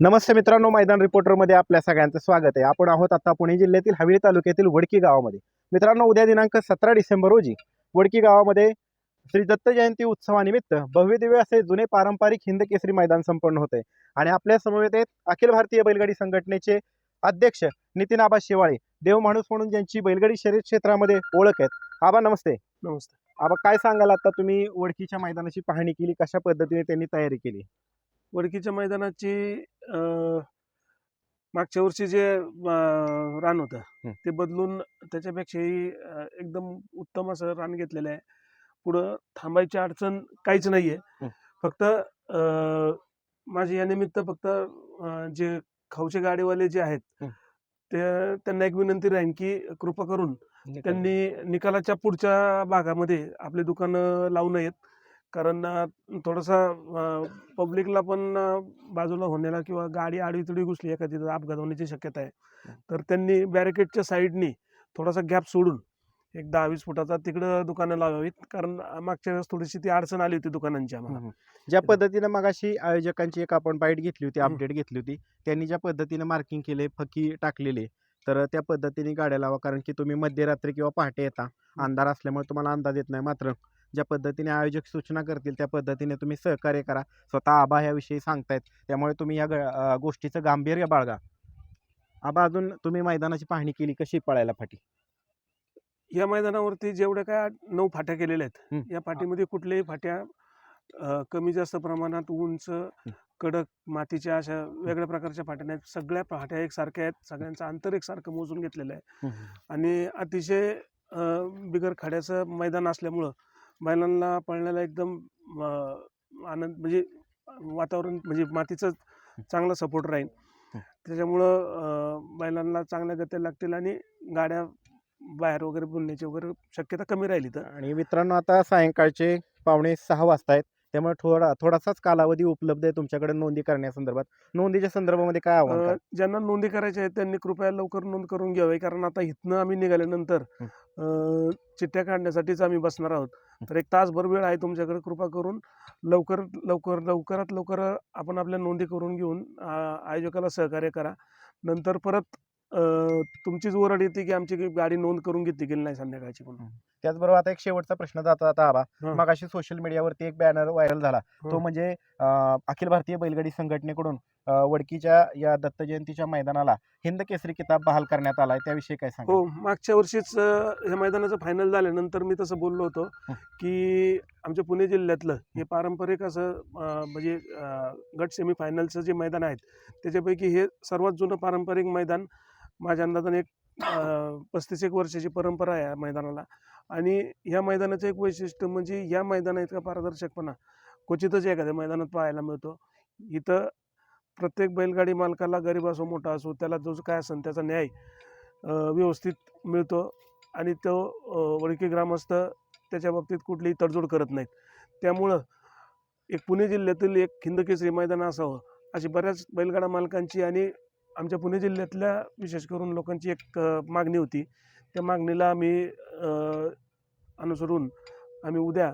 नमस्ते मित्रांनो मैदान रिपोर्टरमध्ये आपल्या सगळ्यांचं स्वागत आहे. आपण आहोत आता पुणे जिल्ह्यातील हवेली तालुक्यातील वडकी गावामध्ये. मित्रांनो उद्या दिनांक सतरा डिसेंबर रोजी वडकी गावामध्ये श्री दत्त जयंती उत्सवानिमित्त भव्यदिव्य असे जुने पारंपरिक हिंद केसरी मैदान संपन्न होते आणि आपल्या समवेत आहेत अखिल भारतीय बैलगाडी संघटनेचे अध्यक्ष नितीन आबा शेवाळे. देव माणूस म्हणून ज्यांची बैलगाडी शर्यत क्षेत्रामध्ये ओळख आहेत. आबा नमस्ते. नमस्ते. आबा काय सांगाल आता तुम्ही वडकीच्या मैदानाची पाहणी केली? कशा पद्धतीने त्यांनी तयारी केली? वडकीच्या मैदानाची मागच्या वर्षी जे रान होतं. ते बदलून त्याच्यापेक्षाही एकदम उत्तम असं रान घेतलेलं आहे पुढं थांबायची अडचण काहीच नाहीये. फक्त अं, माझी या निमित्त फक्त जे खाऊचे गाडीवाले जे आहेत. ते त्यांना एक विनंती राहीन की कृपा करून त्यांनी निकालाच्या पुढच्या भागामध्ये आपले दुकानं लावू नयेत कारण थोडासा पब्लिकला पण बाजूला होण्याला किंवा गाडी आडवीतडी घुसली एखादी तर अपघात होण्याची शक्यता आहे. तर त्यांनी बॅरिकेडच्या साईडनी थोडासा गॅप सोडून एक दहा वीस फुटाचा तिकडं दुकानं लावावीत. कारण मागच्या वेळेस थोडीशी ती अडचण आली होती दुकानांची आम्हाला. ज्या पद्धतीनं मगाशी आयोजकांची एक आपण बाईट घेतली होती. अपडेट घेतली होती त्यांनी ज्या पद्धतीने मार्किंग केले फकी टाकलेले तर त्या पद्धतीने गाड्या लावा. कारण की तुम्ही मध्यरात्री किंवा पहाटे येता. अंधार असल्यामुळे तुम्हाला अंदाज येत नाही मात्र. ज्या पद्धतीने आयोजक सूचना करतील त्या पद्धतीने तुम्ही सहकार्य करा. स्वतः आबा याविषयी सांगतायत. त्यामुळे तुम्ही या ग- गोष्टीचं गांभीर्य बाळगा. आबा अजून तुम्ही मैदानाची पाहणी केली कशी पळायला फाटी? या मैदानावरती जेवढ्या काय नऊ फाट्या केलेल्या आहेत. या फाटीमध्ये कुठल्याही फाट्या कमी जास्त प्रमाणात उंच कडक मातीच्या अशा वेगळ्या प्रकारच्या फाट्या नाहीत. सगळ्या फाट्या एकसारख्या आहेत. सगळ्यांचं अंतर एकसारखं मोजून घेतलेलं आहे. आणि अतिशय बिगर खड्याचं मैदान असल्यामुळं बैलांना पळण्याला एकदम आनंद म्हणजे वातावरण म्हणजे मातीचं चांगला सपोर्ट राहील. त्याच्यामुळं बैलांना चांगल्या गत्या लागतील आणि गाड्या बाहेर वगैरे बोलण्याची वगैरे शक्यता कमी राहिली तर आणि मित्रांनो आता सायंकाळचे पावणे सहा वाजता आहेत त्यामुळे थोडा थोडासाच कालावधी उपलब्ध आहे तुमच्याकडे नोंदी करण्यासंदर्भात नोंदीच्या संदर्भामध्ये काय आव्हान? ज्यांना नोंदी करायच्या आहेत त्यांनी कृपया लवकर नोंद करून घ्यावी. कारण आता इथनं आम्ही निघाल्यानंतर चिठ्ठ्या काढण्यासाठीच आम्ही बसणार आहोत. तर एक तासभर वेळ आहे तुमच्याकडे कृपा करून लवकर लवकर लवकरात लवकर आपण आपल्या नोंदी करून घेऊन आयोजकाला सहकार्य करा. नंतर परत तुमचीच ओरड येते की आमची गाडी नोंद करून घेतली गेली नाही संध्याकाळची म्हणून. त्याचबरोबर आता एक शेवटचा प्रश्न जाता जाता आबा हा. मगाशी सोशल मीडियावरती एक बॅनर व्हायरल झाला. तो. म्हणजे अखिल भारतीय बैलगाडी संघटनेकडून वडकीच्या या दत्त जयंतीच्या मैदानाला हिंद केसरी किताब बहाल करण्यात आलाय त्याविषयी काय सांगा हो मागच्या वर्षीच ह्या मैदानाचं फायनल झाल्यानंतर मी तसं बोललो होतो. की आमच्या पुणे जिल्ह्यातलं हे पारंपरिक असं म्हणजे गट सेमी फायनलचं जे मैदान आहेत त्याच्यापैकी हे सर्वात जुनं पारंपरिक मैदान माझ्या अंदाजाने एक पस्तीस एक वर्षाची परंपरा आहे या मैदानाला. आणि ह्या मैदानाचं एक वैशिष्ट्य म्हणजे या मैदाना इतका पारदर्शकपणा क्वचितच एखाद्या मैदानात पाहायला मिळतो. इथं प्रत्येक बैलगाडी मालकाला गरीब असो मोठा असो त्याला जो काय असेल त्याचा न्याय व्यवस्थित मिळतो आणि तो वडकी ग्रामस्थ त्याच्या बाबतीत कुठलीही तडजोड करत नाहीत. त्यामुळं एक पुणे जिल्ह्यातील एक खिंदकेसरी मैदान असावं अशी बऱ्याच बैलगाडा मालकांची आणि आमच्या पुणे जिल्ह्यातल्या विशेष करून लोकांची एक मागणी होती. त्या मागणीला आम्ही अनुसरून आम्ही उद्या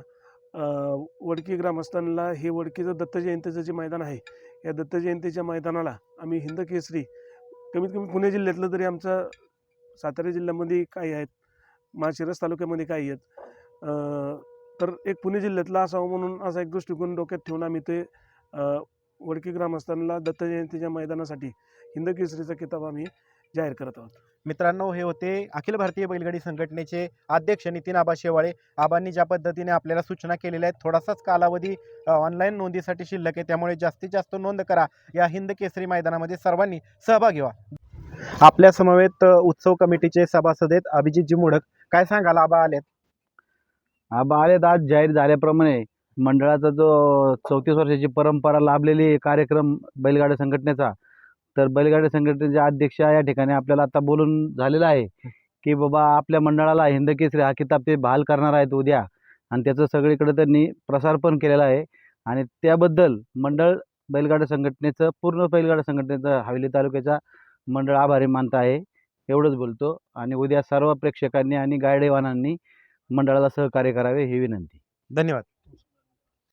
वडकी ग्रामस्थांना हे वडकीचं दत्त जयंतीचं जे मैदान आहे या दत्त जयंतीच्या मैदानाला आम्ही हिंद केसरी कमीत कमी पुणे जिल्ह्यातलं तरी आमचं सातारा जिल्ह्यामध्ये काही आहेत माशिरस तालुक्यामध्ये काही आहेत. तर एक पुणे जिल्ह्यातला असावं म्हणून असा एक दृष्टिकोन डोक्यात ठेवून आम्ही ते वडकी ग्रामस्थांना दत्त जयंतीच्या मैदानासाठी हिंद केसरीचा किताब आम्ही जाहीर करत आहोत. मित्रांनो हे होते अखिल भारतीय बैलगाडी संघटनेचे अध्यक्ष नितीन आबा शेवाळे. आबांनी ज्या पद्धतीने आपल्याला सूचना केलेल्या आहेत थोडासाच कालावधी ऑनलाईन नोंदीसाठी शिल्लक आहे. त्यामुळे जास्तीत जास्त नोंद करा. या हिंद केसरी मैदानामध्ये सर्वांनी सहभागी व्हा. आपल्या समवेत उत्सव कमिटीचे सभासद आहेत अभिजितजी मुडक काय सांगाल? आबा आलेत. आबा आलेत. आज जाहीर झाल्याप्रमाणे मंडळाचा जो चौतीस वर्षाची परंपरा लाभलेली कार्यक्रम बैलगाड्या संघटनेचा तर बैलगाड्या संघटनेचे अध्यक्ष या ठिकाणी आपल्याला आता बोलून झालेलं आहे की बाबा आपल्या मंडळाला हिंदकेसरी हा किताब ते बहाल करणार आहेत उद्या. आणि त्याचं सगळीकडे त्यांनी प्रसार पण केलेला आहे. आणि त्याबद्दल मंडळ बैलगाड्या संघटनेचं पूर्ण बैलगाड्या संघटनेचं हवेली तालुक्याचा मंडळ आभारी मानत आहे. एवढंच बोलतो. आणि उद्या सर्व प्रेक्षकांनी आणि गायडेवानांनी मंडळाला सहकार्य करावे ही विनंती. धन्यवाद.